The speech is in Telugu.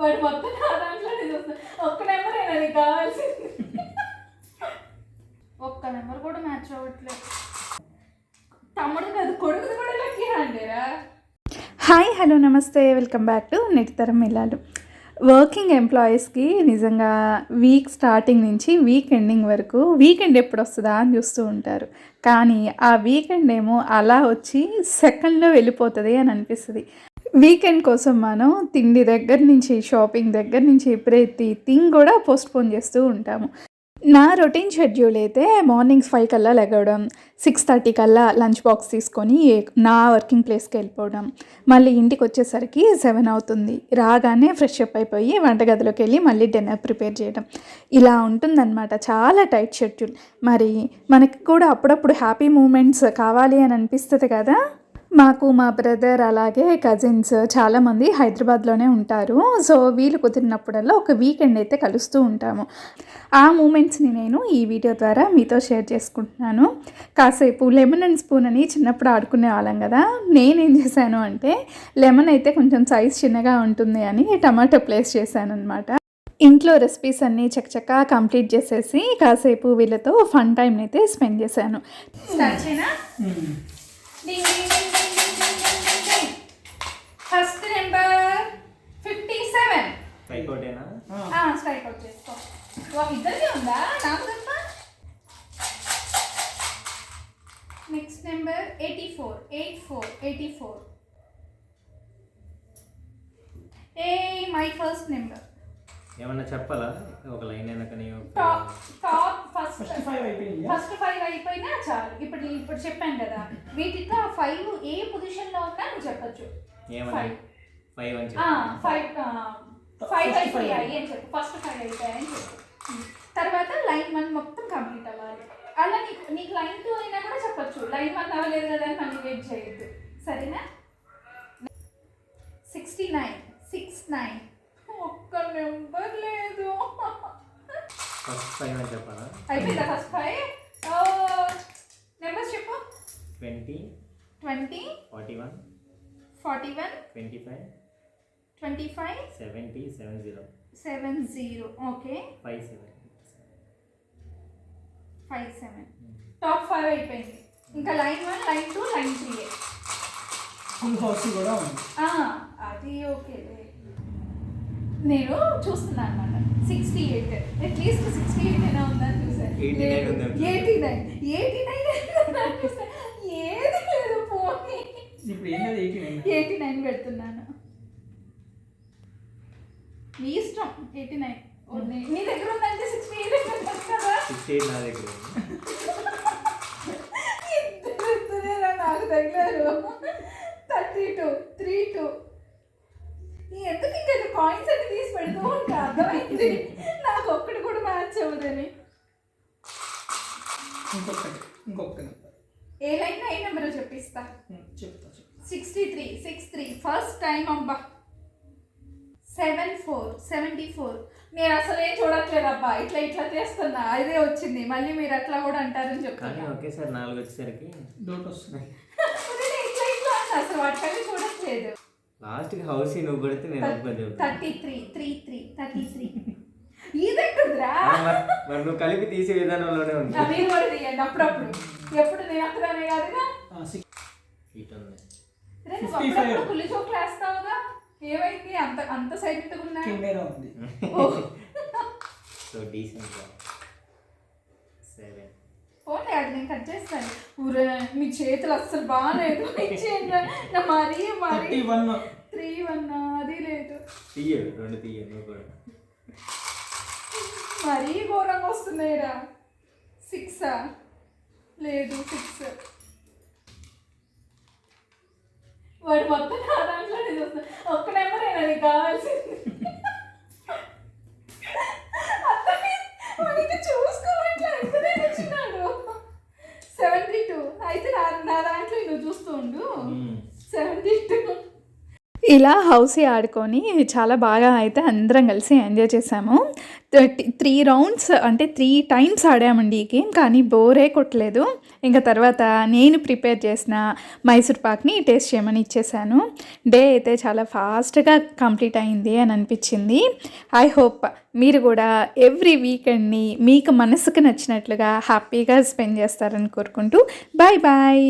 వాడు మొత్తం నా దాంట్లోనే చూస్తాను ఒక్క నెంబర్ అయినా నీకు కావాల్సింది. ఒక్క నెంబర్ కూడా మ్యాచ్ అవ్వట్లేదు. తమ్ముడు కాదు కొడుకుది కూడా లక్కీ హ్యాండేరా హాయ్ హలో నమస్తే. వెల్కమ్ బ్యాక్ టు నెటితరం ఇల్లాలు వర్కింగ్ ఎంప్లాయీస్కి నిజంగా వీక్ స్టార్టింగ్ నుంచి వీక్ ఎండింగ్ వరకు వీకెండ్ ఎప్పుడు వస్తుందా అని చూస్తూ ఉంటారు. కానీ ఆ వీకెండ్ ఏమో అలా వచ్చి సెకండ్లో వెళ్ళిపోతుంది అని అనిపిస్తుంది. వీకెండ్ కోసం మనం తిండి దగ్గర నుంచి షాపింగ్ దగ్గర నుంచి ప్రతి థింగ్ కూడా పోస్ట్పోన్ చేస్తూ ఉంటాము. నా రొటీన్ షెడ్యూల్ అయితే మార్నింగ్ ఫైవ్ కల్లా లెగవడం సిక్స్ థర్టీ కల్లా లంచ్ బాక్స్ తీసుకొని నా వర్కింగ్ ప్లేస్కి వెళ్ళిపోవడం. మళ్ళీ ఇంటికి వచ్చేసరికి సెవెన్ అవుతుంది. రాగానే ఫ్రెష్ అప్ అయిపోయి వంటగదిలోకి వెళ్ళి మళ్ళీ డిన్నర్ ప్రిపేర్ చేయడం. ఇలా ఉంటుందన్నమాట. చాలా టైట్ షెడ్యూల్. మరి మనకి కూడా అప్పుడప్పుడు హ్యాపీ మూమెంట్స్ కావాలి అని అనిపిస్తుంది కదా? మాకు మా బ్రదర్ అలాగే కజిన్స్ చాలామంది హైదరాబాద్లోనే ఉంటారు. సో వీలు కుదిరినప్పుడల్లా ఒక వీకెండ్ అయితే కలుస్తూ ఉంటాము. ఆ మూమెంట్స్ని నేను ఈ వీడియో ద్వారా మీతో షేర్ చేసుకుంటున్నాను. కాసేపు లెమన్ అండ్ స్పూన్ అని చిన్నప్పుడు ఆడుకునే వాళ్ళం కదా నేనేం చేశాను అంటే లెమన్ అయితే కొంచెం సైజ్ చిన్నగా ఉంటుంది అని టమాటో ప్లేస్ చేశాను అనమాట ఇంట్లో రెసిపీస్ అన్నీ చకచకా కంప్లీట్ చేసేసి కాసేపు వీళ్ళతో ఫన్ టైం అయితే స్పెండ్ చేశాను. స్ట్రైక్ అవుట్ చేసుకో వా, ఇద్దరికీ ఉందా నాకు తప్ప next number eighty four eight four eighty four A my first number ఏమన్నా చెప్పాలా? ఒక లైన్ అయినా కానీ top top first first five అయిపోయింది ఫస్ట్ ఫైవ్ అయిపోయినా చాలు. ఇప్పుడు ఇప్పుడు చెప్పాను కదా. వీటితో ఫైవ్ ఏ పొజిషన్లో ఉన్నా నువ్వు చెప్పొచ్చు. ఫైవ్ అని ఫైవ్ ఆ, ఫైవ్ అయిపోయాయి. అని చెప్పు. ఫస్ట్ ఫైవ్ అయిపోయాయి అని చెప్పు. తర్వాత లైన్ వన్ మొత్తం కంప్లీట్ అవ్వాలి. అలా నీకు నీకు లైన్ టూ అయినా కూడా చెప్పొచ్చు. లైన్ వన్ అవ్వలేదు కదా అని మళ్ళీ వెయిట్ చేయొద్దు. సరేనా? సిక్స్టీ నైన్ సిక్స్ నైన్ ఒక్క నెంబర్ లేదు. ఫస్ట్ ఫైవ్ అని చెప్పాలా? అయిపోయిందా ఫస్ట్ ఫైవ్ నెంబర్స్ చెప్పు. Twenty twenty forty one forty one twenty five twenty five seventy seven zero seven zero okay five seven five seven top five అయిపోయింది. ఇంకా line one line two line three. Full house కూడా ఉంది. అది ఓకే. నేను చూస్తున్నాను అనమాట sixty eight at least sixty eight అయినా ఉందని చూసాను 89 ఉందా? ఎయిటీ నైన్ ఎయిటీ నైన్ ఏది లేదు పోనీ. ఎయిటీ నైన్ పెడుతున్నాను. మీ ఇష్టం ఎయిటీ నైన్. నీ దగ్గర ఉందంటే సిక్స్టీ ఎయిట్ సిక్స్టీ ఎయిట్ నా దగ్గర. ఇద్దరు ఇద్దరేనా నాకు తగిలారు. Thirty two three two. ఎందుకు ఇంకా కాయిన్స్ అన్ని తీసి పెడుతూ ఉంటా అర్థమైంది. నాకు ఒక్కటి కూడా మ్యాచ్ అవ్వదని. ఇంకొకటి ఇంకొకటి ఏ లైన్ ఏ నెంబర్ చెప్పిస్తా? చెప్తా చెప్తా. Sixty three six three first time అబ్బా. Seven four seventy four. నేను అసలు ఏం చూడట్లేదు అబ్బా ఇట్లా ఇట్లా చేస్తున్నా. అదే వచ్చింది. మళ్ళీ మీరు అట్లా కూడా అంటారని కానీ చెప్తున్నా ఒకేసారి నాలుగు వచ్చేసరికి డౌట్ వస్తుంది నేను ఇట్లా ఇట్లా అసలు వాటికవి చూడట్లేదు. లాస్ట్కి హౌస్ నువ్వు కొడితే నేను చెప్తాను. Thirty three three three thirty three. ఇదెక్కడురా మరి మరి నువ్వు కలిపి తీసే విధానంలోనే ఉంది. నా మీరు కూడా తీయండి అప్పుడప్పుడు. ఎప్పుడు నేను అక్కడనే కాదుగా? సిక్స్ ఇటు ఉంది. రే, నువ్వు 55. అప్పుడప్పుడు కుల్లి చోట్లు వేస్తావుగా? ఏమైంది? అంత అంత సైలెంట్గా ఉన్నా కెమెరా ఉంది. సో డీసెంట్ సెవెన్ పోనీ అది నేను కట్ చేస్తాను ఊరే మీ చేతులు అస్సలు బాగాలేదు. ఇచ్చేయండి. నా మరీ మరీ. వన్. త్రీ వన్ అది లేదు. తీయ రెండు తీయ నువ్వు కూడా. మరీ ఘోరంగా వస్తున్నాయిరా. సిక్సా లేదు సిక్స్. వాడు మొత్తం నా దాంట్లోనే చూస్తాను ఒక్క నెంబర్ అయినా నీకు కావాల్సింది సెవెంటీ టూ. అయితే నా దాంట్లో నువ్వు చూస్తూ ఉండు. Seventy two. ఇలా హౌసీ ఆడుకొని చాలా బాగా అయితే అందరం కలిసి ఎంజాయ్ చేసాము. త్రీ రౌండ్స్ అంటే త్రీ టైమ్స్ ఆడామండి ఈ గేమ్ కానీ బోరే కొట్టలేదు. ఇంకా తర్వాత నేను ప్రిపేర్ చేసిన మైసూర్ పాక్ని టేస్ట్ చేయమని ఇచ్చేసాను. డే అయితే చాలా ఫాస్ట్గా కంప్లీట్ అయింది అని అనిపించింది. ఐ హోప్ మీరు కూడా ఎవ్రీ వీకెండ్ని మీకు మనసుకు నచ్చినట్లుగా హ్యాపీగా స్పెండ్ చేస్తారని కోరుకుంటూ బాయ్ బాయ్